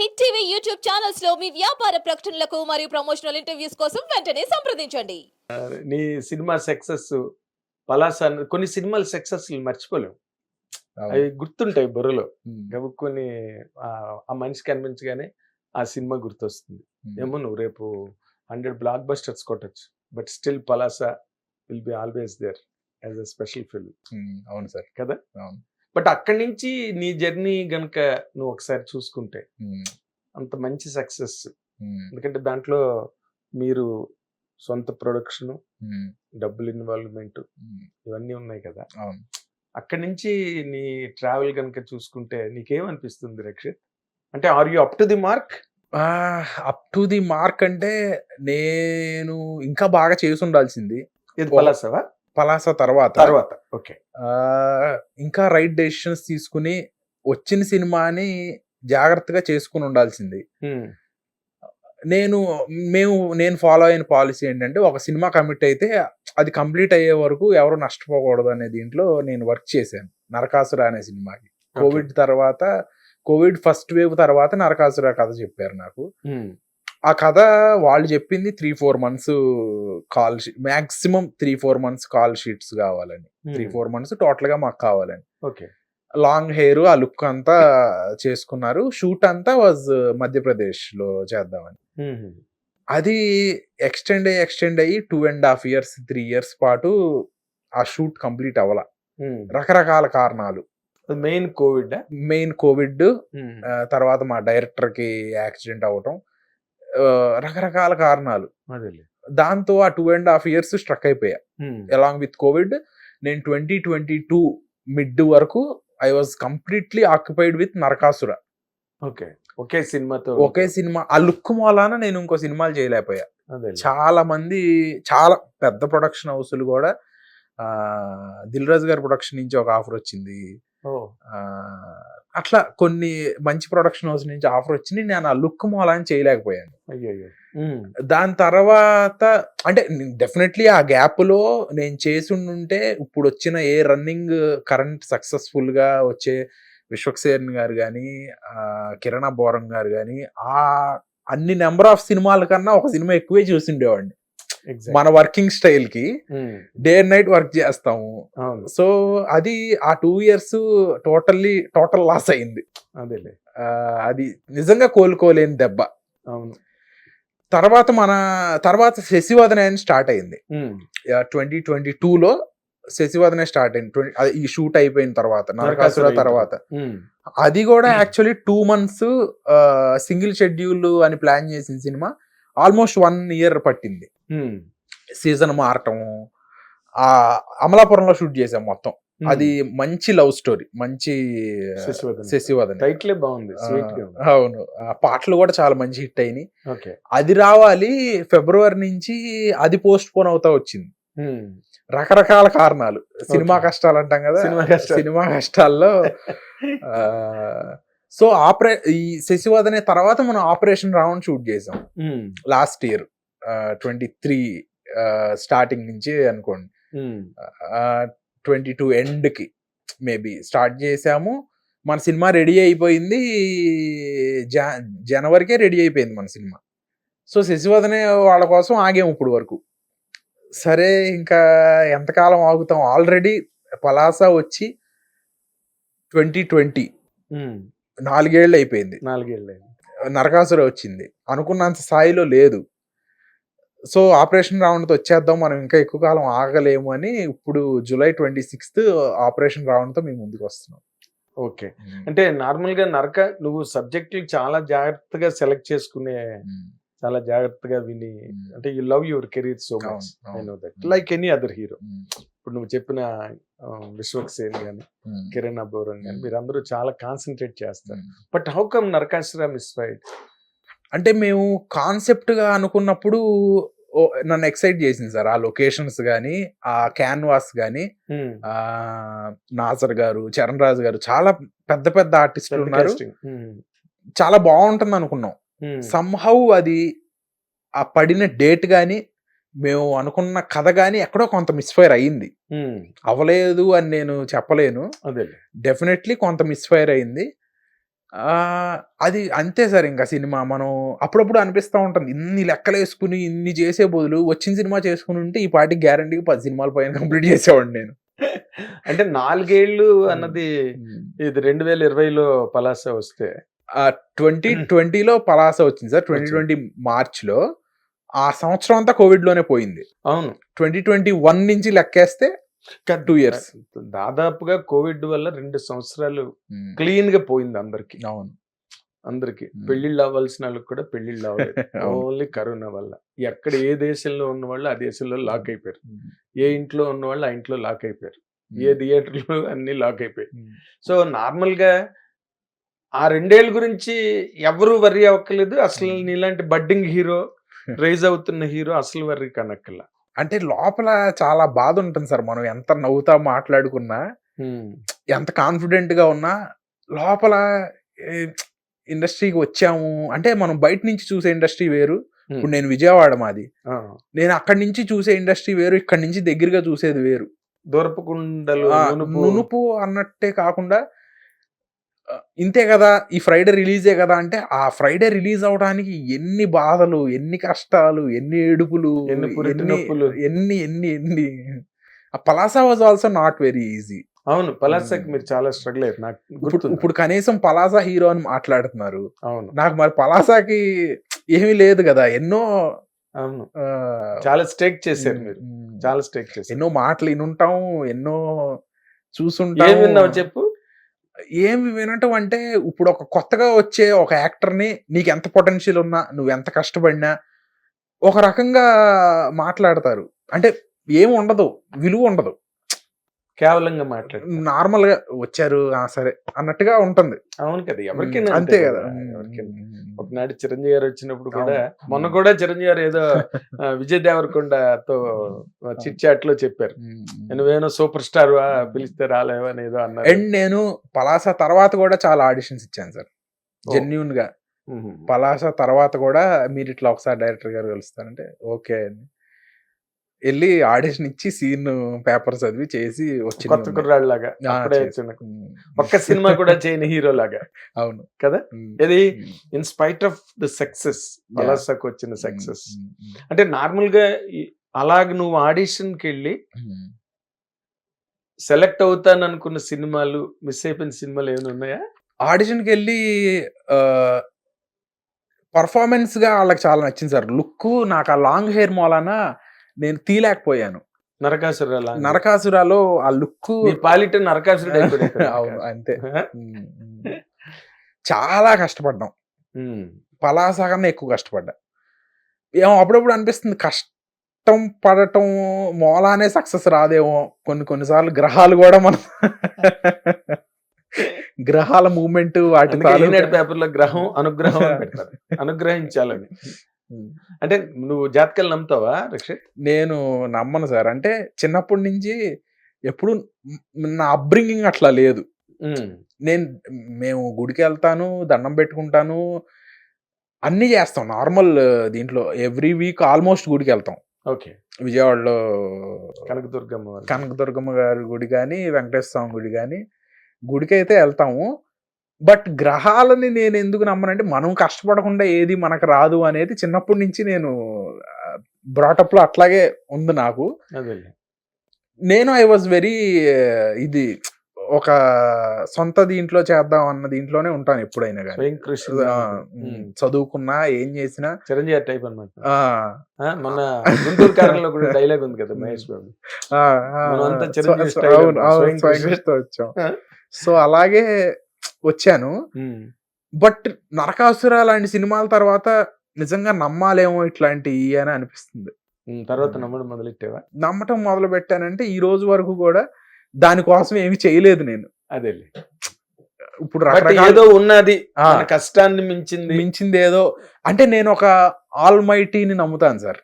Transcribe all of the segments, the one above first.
Hit TV YouTube ఛానల్స్లో మీ వ్యాపార ప్రకటనలకు మరియు ప్రమోషనల్ ఇంటర్వ్యూస్ కోసం వెంటనే సంప్రదించండి. నీ సినిమా సక్సెస్ పలాస కొన్ని సినిమాల సక్సెస్ మర్చిపోలేవు అవి గుర్తుంటాయి బుర్రలో. ఆ ఆ మనిషి కనిపించగానే ఆ సినిమా గుర్తొస్తుంది. ఏమో నువ్వు రేపు హండ్రెడ్ బ్లాక్ బస్టర్స్ కొట్టచ్చు. But still Palasa will be always there as a special film. అవును సార్. కదా? అవును. బట్ అక్కడి నుంచి నీ జర్నీ గనుక నువ్వు ఒకసారి చూసుకుంటే అంత మంచి సక్సెస్. ఎందుకంటే దాంట్లో మీరు సొంత ప్రొడక్షన్ డబ్బులు ఇన్వాల్వ్మెంట్ ఇవన్నీ ఉన్నాయి కదా. అక్కడి నుంచి నీ ట్రావెల్ కనుక చూసుకుంటే నీకేమనిపిస్తుంది రక్షిత్? అంటే are you up to the mark? Up to the mark అంటే నేను ఇంకా బాగా చేసి ఉండాల్సింది. ఇది. పలాసవా? పలాస తర్వాత తర్వాత ఓకే. ఇంకా రైట్ డెసిషన్స్ తీసుకుని వచ్చిన సినిమాని జాగ్రత్తగా చేసుకుని ఉండాల్సింది. నేను మేము నేను ఫాలో అయిన పాలసీ ఏంటంటే ఒక సినిమా కమిట్ అయితే అది కంప్లీట్ అయ్యే వరకు ఎవరు నష్టపోకూడదు అనే దీంట్లో నేను వర్క్ చేశాను నరకాసుర అనే సినిమాకి. కోవిడ్ తర్వాత కోవిడ్ ఫస్ట్ వేవ్ తర్వాత నరకాసుర కథ చెప్పారు నాకు. ఆ కథ వాళ్ళు చెప్పింది three four months call maximum three four months call sheets కావాలని. త్రీ ఫోర్ మంత్స్ టోటల్గా మాకు కావాలని. ఓకే లాంగ్ హెయిర్ ఆ లుక్ అంతా చేసుకున్నారు. షూట్ అంతా వాజ్ మధ్యప్రదేశ్లో చేద్దామని అది ఎక్స్టెండ్ అయ్యి ఎక్స్టెండ్ అయ్యి two and half years three years పాటు ఆ షూట్ కంప్లీట్ అవ్వాల. రకరకాల కారణాలు. మెయిన్ కోవిడ్ మెయిన్ కోవిడ్ తర్వాత మా డైరెక్టర్కి యాక్సిడెంట్ అవ్వటం. ఆ, రకరకాల కారణాలు. దాంతో ఆ two and half years struck అయిపోయా. అలాంగ్ విత్ కోవిడ్ నేను ట్వంటీ ట్వంటీ టూ మిడ్ వరకు I was completely occupied with Narakasura okay. ఒకే సినిమాతో ఒకే సినిమా ఆ లుక్ మూలాన నేను ఇంకో సినిమాలు చేయలేకపోయా. చాలా మంది చాలా పెద్ద ప్రొడక్షన్ హౌస్లు కూడా దిల్ రాజు గారి ప్రొడక్షన్ నుంచి ఒక ఆఫర్ వచ్చింది. అట్లా కొన్ని మంచి ప్రొడక్షన్ హౌస్ నుంచి ఆఫర్ వచ్చింది నేను ఆ లుక్ మూలాన చేయలేకపోయాను. అయ్యో దాని తర్వాత అంటే డెఫినెట్లీ ఆ గ్యాప్లో నేను చేసి ఉంటే ఇప్పుడు వచ్చిన ఏ రన్నింగ్ కరెంట్ సక్సెస్ఫుల్గా వచ్చే విశ్వక్సేన్ గారు కానీ కిరణ్ బోరం గారు కానీ ఆ అన్ని నెంబర్ ఆఫ్ సినిమాల కన్నా ఒక సినిమా ఎక్కువే చూసిండేవాడిని. మన వర్కింగ్ స్టైల్కి డే అండ్ నైట్ వర్క్ చేస్తాము. సో అది ఆ two years totally total loss అయింది. అదేలే. అది నిజంగా కోలుకోలేని దెబ్బ. అవును. తర్వాత మన తర్వాత శశివదన అని స్టార్ట్ అయింది. ట్వంటీ ట్వంటీ లో శశివదనే స్టార్ట్ అయింది. 20 అది ఈ షూట్ అయిపోయిన తర్వాత నరకాసుర తర్వాత. అది కూడా actually two months single schedule అని ప్లాన్ చేసిన సినిమా. ఆల్మోస్ట్ వన్ ఇయర్ పట్టింది. సీజన్ మారటం ఆ అమలాపురంలో షూట్ చేసాం మొత్తం. అది మంచి లవ్ స్టోరీ మంచి శశివదన. టైటిలే బాగుంది అవును. ఆ పాటలు కూడా చాలా మంచి హిట్ అయినాయి. అది రావాలి ఫిబ్రవరి నుంచి అది పోస్ట్ పోన్ అవుతా వచ్చింది. రకరకాల కారణాలు. సినిమా. కష్టాలు అంటాం కదా సినిమా. సినిమా కష్టాల్లో సో ఆపరే ఈ శశివదనే తర్వాత మనం ఆపరేషన్ రౌండ్ షూట్ చేసాం. Last year twenty three starting నుంచి అనుకోండి. ట్వంటీ టూ ఎండ్కి మేబీ స్టార్ట్ చేసాము. మన సినిమా రెడీ అయిపోయింది. జా జనవరికే రెడీ అయిపోయింది మన సినిమా. సో శశివదనే వాళ్ళ కోసం ఆగాము ఇప్పుడు వరకు. సరే ఇంకా ఎంతకాలం ఆగుతాం? ఆల్రెడీ పలాస వచ్చి ట్వంటీ ట్వంటీ. నాలుగేళ్ళు అయిపోయింది నాలుగేళ్ళు నరకాసుర వచ్చింది. అనుకున్నంత స్థాయిలో లేదు. సో ఆపరేషన్ రౌండ్తో వచ్చేద్దాం మనం ఇంకా ఎక్కువ కాలం ఆగలేము అని ఇప్పుడు జూలై ట్వంటీ సిక్స్త్ ఆపరేషన్ రౌండ్తో మేము ముందుకు వస్తున్నాం. ఓకే. అంటే నార్మల్గా నరక నువ్వు సబ్జెక్టులు చాలా జాగ్రత్తగా సెలెక్ట్ చేసుకునే చాలా జాగ్రత్తగా విని అంటే you love your career so much. I. Know that like any other hero ఇప్పుడు నువ్వు చెప్పిన విశ్వక్ సేన్ గాని కిరణ్ అబోరం Hmm. మీరందరూ చాలా కాన్సన్ట్రేట్ చేస్తారు. But how come Narakasura misfired అంటే మేము కాన్సెప్ట్గా అనుకున్నప్పుడు నన్ను ఎక్సైట్ చేసింది సార్. ఆ లొకేషన్స్ కానీ ఆ క్యాన్వాస్ కానీ ఆ నాజర్ గారు చరణ్ రాజు గారు చాలా పెద్ద పెద్ద ఆర్టిస్టులు ఉన్నారు. చాలా బాగుంటుంది అనుకున్నాం. సంహౌ అది ఆ పడిన డేట్ కానీ మేము అనుకున్న కథ కానీ ఎక్కడో కొంత మిస్ఫైర్ అయ్యింది అవ్వలేదు అని నేను చెప్పలేను. అదే డెఫినెట్లీ కొంత మిస్ఫైర్ అయింది. అది అంతే సార్ ఇంకా సినిమా. మనం అప్పుడప్పుడు అనిపిస్తా ఉంటుంది. ఇన్ని లెక్కలు వేసుకుని ఇన్ని చేసే బదులు వచ్చిన సినిమా చేసుకుని ఉంటే ఈ పాటికి గ్యారంటీకి పది సినిమాల పైన కంప్లీట్ చేసేవాడిని నేను. అంటే నాలుగేళ్ళు అన్నది ఇది రెండు వేల ఇరవైలో పలాస వస్తే. ట్వంటీ ట్వంటీలో పలాస వచ్చింది సార్. ట్వంటీ ట్వంటీ మార్చ్లో ఆ సంవత్సరం అంతా కోవిడ్లోనే పోయింది. అవును. ట్వంటీ ట్వంటీ వన్ నుంచి లెక్కేస్తే టూ ఇయర్స్ దాదాపుగా కోవిడ్ వల్ల రెండు సంవత్సరాలు క్లీన్గా పోయింది అందరికి. అవును. అందరికి. పెళ్ళిళ్ళు అవ్వాల్సిన వాళ్ళకి కూడా పెళ్ళిళ్ళు అవ్వలేదు అవును. ఓన్లీ కరోనా వల్ల. ఎక్కడ ఏ దేశంలో ఉన్న వాళ్ళు ఆ దేశంలో లాక్ అయిపోయారు. ఏ ఇంట్లో ఉన్న వాళ్ళు ఆ ఇంట్లో లాక్ అయిపోయారు. ఏ థియేటర్లు అన్ని లాక్ అయిపోయాయి సో నార్మల్గా ఆ రెండేళ్ళ గురించి ఎవరు వర్రీ అవ్వక్కలేదు అసలు. నీలాంటి బడ్డింగ్ హీరో రైజ్ అవుతున్న హీరో అసలు వర్రీ కనక్కల. అంటే లోపల చాలా బాధ ఉంటుంది సార్. మనం ఎంత నవ్వుతా మాట్లాడుకున్నా ఎంత కాన్ఫిడెంట్గా ఉన్నా లోపల ఇండస్ట్రీకి వచ్చాము. అంటే మనం బయట నుంచి చూసే ఇండస్ట్రీ వేరు. ఇప్పుడు నేను విజయవాడ మాది. నేను అక్కడి నుంచి చూసే ఇండస్ట్రీ వేరు. ఇక్కడి నుంచి దగ్గరగా చూసేది వేరు. దూరపు కుండలు ఆ, నునుపు. అన్నట్టే కాకుండా ఇంతే కదా ఈ ఫ్రైడే రిలీజే కదా అంటే ఆ ఫ్రైడే రిలీజ్ అవడానికి ఎన్ని బాధలు ఎన్ని కష్టాలు ఎన్ని ఏడుపులు ఎన్ని. ఎన్ని ఎన్ని ఎన్ని ఆ Palasa was also not very easy. అవును పలాసకి. మీరు చాలా స్ట్రగుల్ అయ్యారు. నాకు ఇప్పుడు ఇప్పుడు కనీసం పలాసా హీరో అని మాట్లాడుతున్నారు. అవును. నాకు మరి పలాసాకి ఏమీ లేదు కదా ఎన్నో అవును. చాలా స్టేక్ చేశారు మీరు. చాలా స్టేక్ చేశారు. ఎన్నో మాటలు వినుంటాం ఎన్నో చూసుంటాం. విన్నావు చెప్పు? ఏమి వినటం అంటే ఇప్పుడు ఒక కొత్తగా వచ్చే ఒక యాక్టర్ని నీకు ఎంత పొటెన్షియల్ ఉన్నా నువ్వు ఎంత కష్టపడినా ఒక రకంగా మాట్లాడతారు. అంటే ఏం ఉండదు విలువ ఉండదు. కేవలంగా మాట్లాడు నార్మల్గా వచ్చారు ఆ సరే అన్నట్టుగా ఉంటుంది. అవును కదా ఎవరికైనా అంతే కదా. ఒకనాడు చిరంజీవి గారు వచ్చినప్పుడు కూడా. మొన్న కూడా చిరంజీవి గారు ఏదో విజయ్ దేవరకొండతో చిట్ చాట్లో చెప్పారు. నువ్వేనో సూపర్ స్టార్ పిలిస్తే రాలేవా అని ఏదో అన్నారు. అండ్ నేను పలాస తర్వాత కూడా చాలా ఆడిషన్స్ ఇచ్చాను సార్. జెన్యున్గా. పలాస తర్వాత కూడా మీరు ఇట్లా ఒకసారి డైరెక్టర్ గారు కలుస్తారంటే ఓకే అని. వెళ్ళి ఆడిషన్ ఇచ్చి సీన్ పేపర్ చదివి చేసి వచ్చి కొత్త అప్పుడే ఒక్క సినిమా కూడా చేయని హీరో లాగా అవును. కదా? ఉమ్. ఇది. In spite of the success పలాసకు వచ్చిన సక్సెస్ ఉమ్. ఉమ్. అంటే నార్మల్గా ఈ- అలాగ నువ్వు ఆడిషన్కి వెళ్ళి ఉమ్. సెలెక్ట్ అవుతాను అనుకున్న సినిమాలు మిస్ అయిపోయిన సినిమాలు ఏమైనా ఉన్నాయా? ఆడిషన్కి వెళ్ళి పర్ఫార్మెన్స్గా వాళ్ళకి చాలా నచ్చింది సార్. లుక్ నాకు ఆ లాంగ్ హెయిర్ మూలాన నేను తీలేకపోయాను నరకాసుర నరకాసురాలో ఆ లుక్ పాలిట నరకాసురుడు అవును అంతే. చాలా కష్టపడ్డాం. పలాస కన్నా ఎక్కువ కష్టపడ్డా. ఏమో అప్పుడప్పుడు అనిపిస్తుంది కష్టం పడటం మూలానే సక్సెస్ రాదేమో. కొన్ని కొన్నిసార్లు గ్రహాలు కూడా మనం గ్రహాల మూమెంట్ వాటి అందుకే తాలూకా- ఈనాడు పేపర్లో గ్రహం అనుగ్రహం అనుగ్రహించాలని. అంటే నువ్వు జాతకాలు నమ్ముతావా రక్షిత్? నేను నమ్మను సార్. అంటే చిన్నప్పటి నుంచి ఎప్పుడు నా అప్బ్రింగింగ్ అట్లా లేదు. నేను మేము గుడికి వెళ్తాను దండం పెట్టుకుంటాను అన్నీ చేస్తాం. నార్మల్ దీంట్లో ఎవ్రీ వీక్ ఆల్మోస్ట్ గుడికి వెళ్తాం. ఓకే. విజయవాడలో కనకదుర్గమ్మ. కనకదుర్గమ్మ గారి గుడి కానీ వెంకటేశ్వర స్వామి గుడి కానీ గుడికి అయితే వెళ్తాము. బట్ గ్రహాలని నేను ఎందుకు నమ్మనంటే మనం కష్టపడకుండా ఏది మనకు రాదు అనేది చిన్నప్పటి నుంచి నేను బ్రాటప్లో అట్లాగే ఉంది నాకు. నేను ఐ వాజ్ వెరీ ఇది ఒక సొంత దీంట్లో చేద్దాం అన్న దీంట్లోనే ఉంటాను ఎప్పుడైనా కానీ. చదువుకున్నా ఏం చేసినా. చిరంజీవి టైప్ అనమాట మన గుంటూరు కారంలో కూడా డైలాగ్ ఉంది కదా మహేష్ బాబు. అవును, వచ్చాం. సో అలాగే వచ్చాను. బట్ నరకాసుర లాంటి సినిమాల తర్వాత నిజంగా నమ్మాలేమో ఇట్లాంటివి అని అనిపిస్తుంది. తర్వాత నమ్మడం మొదలెట్టావా? నమ్మటం మొదలు పెట్టానంటే ఈ రోజు వరకు కూడా దానికోసం ఏమి చేయలేదు నేను. అదేలే. ఇప్పుడు ఏదో ఉన్నది. కష్టాన్ని మించింది. మించింది ఏదో. అంటే నేను ఒక ఆల్ మైటీని నమ్ముతాను సార్.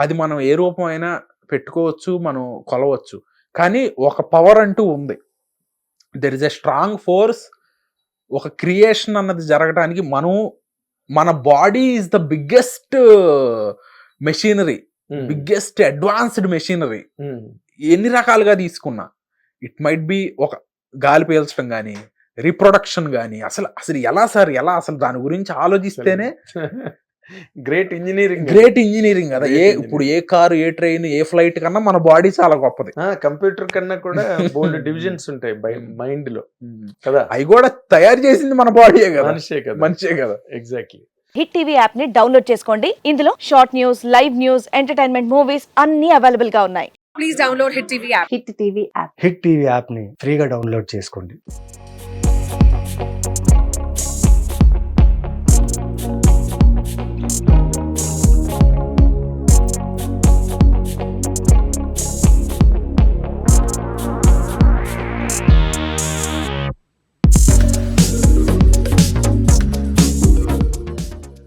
అది మనం ఏ రూపం అయినా పెట్టుకోవచ్చు మనం కొలవచ్చు. కానీ ఒక పవర్ అంటూ ఉంది. There is a strong force ఒక క్రియేషన్ అన్నది జరగడానికి మనం మన body is the biggest machinery. Biggest advanced machinery. ఎన్ని రకాలుగా తీసుకున్నా ఇట్ మైట్ బి ఒక గాలి పీల్చడం కానీ రీప్రొడక్షన్ కానీ అసలు అసలు ఎలా సార్ ఎలా అసలు దాని గురించి ఆలోచిస్తేనే గ్రేట్ ఇంజనీరింగ్ గ్రేట్ ఇంజనీరింగ్ కదా ఏ ఇప్పుడు ఏ కారు ఏ ట్రైన్ ఏ ఫ్లైట్ కన్నా మన బాడీ చాలా గొప్పది. కంప్యూటర్ కన్నా కూడా బోల్డ్ డివిజన్స్ ఉంటాయి మైండ్లో కదా? అవి కూడా తయారు చేసింది మన బాడీయే కదా. మనిషే కదా. మనిషే కదా. ఎగ్జాక్ట్లీ హిట్ టీవీ యాప్ని డౌన్లోడ్ చేసుకోండి. ఇందులో short news live news entertainment movies అన్ని అవైలబుల్గా ఉన్నాయి. Please download Hit TV app. Hit TV app hit TV యాప్ని ఫ్రీగా డౌన్లోడ్ చేసుకోండి.